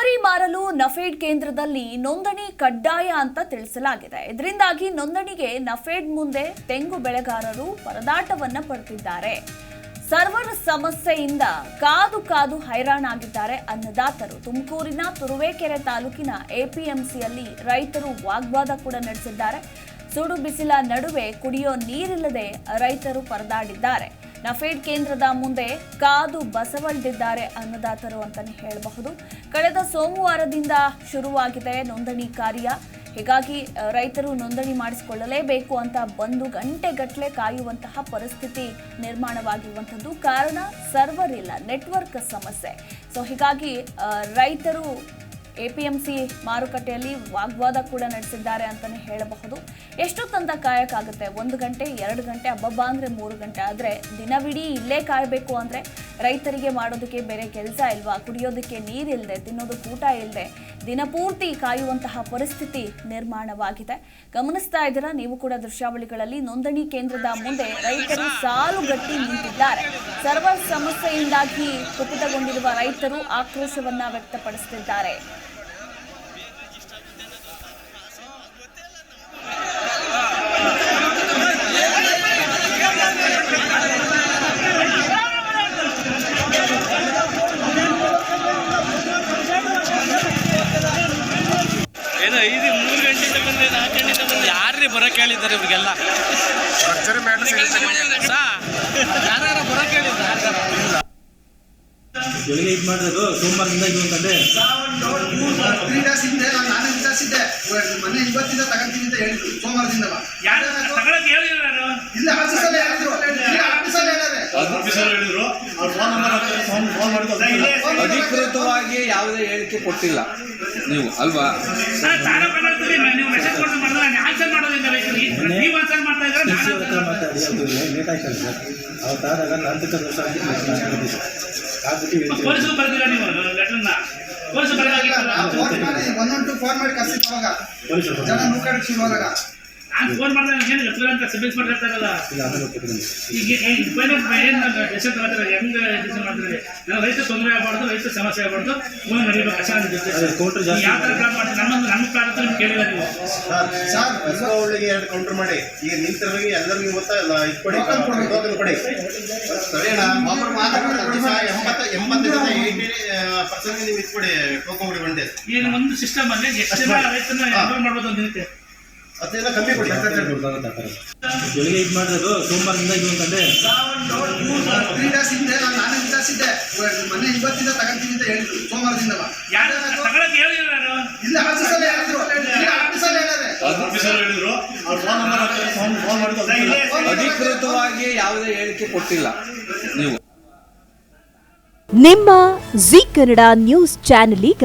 ಕೊಬ್ಬರಿ ಮಾರಲು ನಫೇಡ್ ಕೇಂದ್ರದಲ್ಲಿ ನೋಂದಣಿ ಕಡ್ಡಾಯ ಅಂತ ತಿಳಿಸಲಾಗಿದೆ. ಇದರಿಂದಾಗಿ ನೋಂದಣಿಗೆ ನಫೇಡ್ ಮುಂದೆ ತೆಂಗು ಬೆಳೆಗಾರರು ಪರದಾಟವನ್ನ ಪಡೆದಿದ್ದಾರೆ ಸರ್ವರ್ ಸಮಸ್ಯೆಯಿಂದ ಕಾದು ಕಾದು ಹೈರಾಣಾಗಿದ್ದಾರೆ ಅನ್ನದಾತರು. ತುಮಕೂರಿನ ತುರುವೇಕೆರೆ ತಾಲೂಕಿನ ಎಪಿಎಂಸಿಯಲ್ಲಿ ರೈತರು ವಾಗ್ವಾದ ಕೂಡ ನಡೆಸಿದ್ದಾರೆ. ಸುಡು ಬಿಸಿಲ ನಡುವೆ ಕುಡಿಯೋ ನೀರಿಲ್ಲದೆ ರೈತರು ಪರದಾಡಿದ್ದಾರೆ. ನಫೇಡ್ ಕೇಂದ್ರದ ಮುಂದೆ ಕಾದು ಬಸವಳಿದಿದ್ದಾರೆ ಅನ್ನದಾತರು ಅಂತಲೇ ಹೇಳಬಹುದು. ಕಳೆದ ಸೋಮವಾರದಿಂದ ಶುರುವಾಗಿದೆ ನೋಂದಣಿ ಕಾರ್ಯ. ಹೀಗಾಗಿ ರೈತರು ನೋಂದಣಿ ಮಾಡಿಸಿಕೊಳ್ಳಲೇಬೇಕು ಅಂತ ಬಂದು ಗಂಟೆಗಟ್ಟಲೆ ಕಾಯುವಂತಹ ಪರಿಸ್ಥಿತಿ ನಿರ್ಮಾಣವಾಗಿರುವಂಥದ್ದು ಕಾರಣ ಸರ್ವರ್ ಇಲ್ಲ, ನೆಟ್ವರ್ಕ್ ಸಮಸ್ಯೆ. ಸೊ, ಹೀಗಾಗಿ ಎಪಿಎಂಸಿ ಮಾರುಕಟ್ಟೆಯಲ್ಲಿ ವಾಗ್ವಾದ ಕೂಡ ನಡೆಸಿದ್ದಾರೆ ಅಂತಾನೆ ಹೇಳಬಹುದು. ಎಷ್ಟೊತ್ತಂತ ಕಾಯಕ್ಕಾಗುತ್ತೆ ಒಂದು ಗಂಟೆ, ಎರಡು ಗಂಟೆ ಹಬ್ಬಬ್ಬ ಅಂದ್ರೆ ಮೂರು ಗಂಟೆ. ಆದ್ರೆ ದಿನವಿಡೀ ಇಲ್ಲೇ ಕಾಯಬೇಕು ಅಂದ್ರೆ ರೈತರಿಗೆ ಮಾಡೋದಕ್ಕೆ ಬೇರೆ ಕೆಲಸ ಇಲ್ವಾ? ಕುಡಿಯೋದಕ್ಕೆ ನೀರಿಲ್ಲದೆ ತಿನ್ನೋದಕ್ಕೆ ಊಟ ಇಲ್ಲದೆ ದಿನಪೂರ್ತಿ ಕಾಯುವಂತಹ ಪರಿಸ್ಥಿತಿ ನಿರ್ಮಾಣವಾಗಿದೆ. ಗಮನಿಸ್ತಾ ಇದ್ದೀರಾ? ನೀವು ಕೂಡ ದೃಶ್ಯಾವಳಿಗಳಲ್ಲಿ ನೋಂದಣಿ ಕೇಂದ್ರದ ಮುಂದೆ ರೈತರು ಸಾಲುಗಟ್ಟಿ ನಿಂತಿದ್ದಾರೆ. ಸರ್ವ ಸಮಸ್ಯೆಯಿಂದಾಗಿ ಕುಪಿತಗೊಂಡಿರುವ ರೈತರು ಆಕ್ರೋಶವನ್ನ ವ್ಯಕ್ತಪಡಿಸುತ್ತಿದ್ದಾರೆ ಏನೋ ಐದು ಮೂರು ಗಂಟೆಯಿಂದ ಬಂದೆ ನಾಲ್ಕು ಗಂಟೆಯಿಂದ ಬಂದೆ. ಯಾರ್ರಿ ಬರೋಕೆ ಹೇಳಿದ್ದಾರೆ ಇವ್ರಿಗೆಲ್ಲ? ಭರ್ಜರಿ ಮ್ಯಾಟ್ರ್ ಸಾ ಯಾರ್ಯಾರ ಬರಕ್ಕೆ ಹೇಳಿದ್ದಾರೆ ಬೆಳಿಗ್ಗೆ ಇದು ಮಾಡಿದ್ರು ಸೋಮವಾರದಿಂದ ಇದು ಅಂತಂದ್ರೆ ತ್ರೀ ಡೇಸ್ ಹಿಂದೆ ನಾನು ನಾನೇ ವಿಚಾರಿಸಿದ್ದೆ ಮೊನ್ನೆ ಇವತ್ತಿಂದ ತಗೊಂತೀನಿ ಅಂತ ಹೇಳಿದ್ರು ಸೋಮವಾರದಿಂದವ ಯಾರು ತಗೊಳಕ್ಕೆ ಹೇಳಿಲ್ಲ ನಾನು ಇಲ್ಲ ಆಫೀಸಲ್ಲೇ ಇಲ್ಲ ಆಫೀಸಲ್ಲೇ ಹೇಳಿದ್ರೆ. ಅಧಿಕೃತವಾಗಿ ಯಾವುದೇ ಹೇಳಿಕೆ ಕೊಟ್ಟಿಲ್ಲ. ನೀವು ಅಲ್ವಾ? ನಾನು ಫಾರ್ಮೇಟ್ ಮಾತಾಡ್ತೀನಿ ನೀವು ಮೆಸೇಜ್ ಕೊಟ್ಟು ನಾನು ಆನ್ಸರ್ ಮಾಡೋದಿಲ್ಲ ನೀವು ಆನ್ಸರ್ ಮಾಡ್ತಾ ಇದ್ರೆ ಸಿ ಸಿ ನಾನು ಹತ್ರ ಲೇಟ್ ಆಯ್ತಲ್ಲ ಸರ್ ಅವತ್ತಾದಾಗ ತಾಂತ್ರಿಕ ದೋಷ ಆಗಿ ಆಗ್ಬಿಟ್ಟು ಹೇಳ್ತೀವಿ ಪೊಲೀಸರು ಬರ್ದಿಲ್ಲ ನೀವು ಲೆಟರ್ನ ಪೊಲೀಸರು ಬರೆದಾಗಿಲ್ಲ ಫೋನ್ ಮಾಡಿ ಒನ್ ಒನ್ ಟು ಫೋನ್ ಮಾಡಿ ಜನ ನೂಕಾಡಕ್ಕೆ ಹೋದಾಗ ಆದಾಗ. ನಾನು ಫೋನ್ ಮಾಡಿದ್ರೆ ಏನು ಗೊತ್ತಿಲ್ಲ ಅಂತ ಸರ್ವಿಸ್ ಮಾಡ್ತಾ ಇರಲ್ಲ ಈಗ ಫೈನಲ್ ಏನು ಡಿಸಿಷನ್ ತಗೋತಾರೆ ಹೆಂಗೆ ಡಿಸಿಷನ್ ಮಾಡ್ತಾರೆ? ನಾವು ರೈತ ತೊಂದರೆ ಆಗಬಾರ್ದು ರೈತ ಸಮಸ್ಯೆ ಆಗಬಾರ್ದು ಫೋನ್ ನಡೀಬೇಕು ಅಷ್ಟೇ ನನ್ನ ಜೊತೆ ಕೌಂಟ್ರ್ ಯಾವ ಥರ ಪ್ಲಾನ್ ಮಾಡ್ತೀವಿ ನಮ್ಮ ನಮ್ಮ ಪ್ಲಾನ್ ಅಂತ ನಿಮ್ಗೆ ಕೇಳಿಲ್ಲ ನೀವು. ಸರ್ ಎರಡು ಕೌಂಟರ್ ಮಾಡಿ. ಈಗ ನಿಂತಿರೋರಿಗೆ ಎಲ್ಲರಿಗೂ ಗೊತ್ತಾ? ಇಲ್ಲ ಇದು ಕೊಡಿ. ಟೋಕನ್ ಕೊಡಿ. ಸರಿನಾ? ಒಬ್ಬರು ಮಾತಾಡ್ತಾರೆ ಎಂಬತ್ತು ಎಂಬತ್ತು ಜನ ಏಯ್ಟಿ ಪರ್ಸೆಂಟ್ ನೀವು ಇದು ಕೊಡಿ ಟೋಕನ್ ಕೊಡಿ ಒಂದೇ. ಸಿಸ್ಟಮ್ ಅಲ್ಲಿ ಎಷ್ಟು ಜನ ರೈತನ ಮಾಡ್ಬೋದು ಅಂತ ಅದೆಲ್ಲ ಕಮ್ಮಿ ಕೊಡಿ ದೊಡ್ಡದಾಗುತ್ತೆ ಆ ಥರ. ಬೆಳಿಗ್ಗೆ ಇದು ಮಾಡಿದ್ರು ಸೋಮವಾರದಿಂದ ಇದು ಅಂತಂದ್ರೆ ತ್ರೀ ಡೇಸ್ ಹಿಂದೆ ನಾನು ನಾನೇ ವಿಚಾರಿಸಿದ್ದೆ ಮೊನ್ನೆ ಇವತ್ತಿಂದ ತಗೊಂತೀನಿ ಅಂತ ಹೇಳಿದ್ರು. ಸೋಮವಾರದಿಂದವ ಯಾರು ತಗೊಳಕ್ಕೆ ಹೇಳಿಲ್ಲ ನಾನು ಇಲ್ಲ ಆಫೀಸಲ್ಲೇ ಹೇಳಿದ್ರು ಇಲ್ಲ ಆಫೀಸಲ್ಲೇ ಹೇಳಿದ್ರೆ ಅಧಿಕೃತವಾಗಿ ಯಾವುದೇ ಹೇಳಿಕೆ ಕೊಟ್ಟಿಲ್ಲ. ನೀವು. ನಿಮ್ಮ ಜಿ ಕನ್ನಡ ನ್ಯೂಸ್ ಚಾನೆಲ್ ಈಗ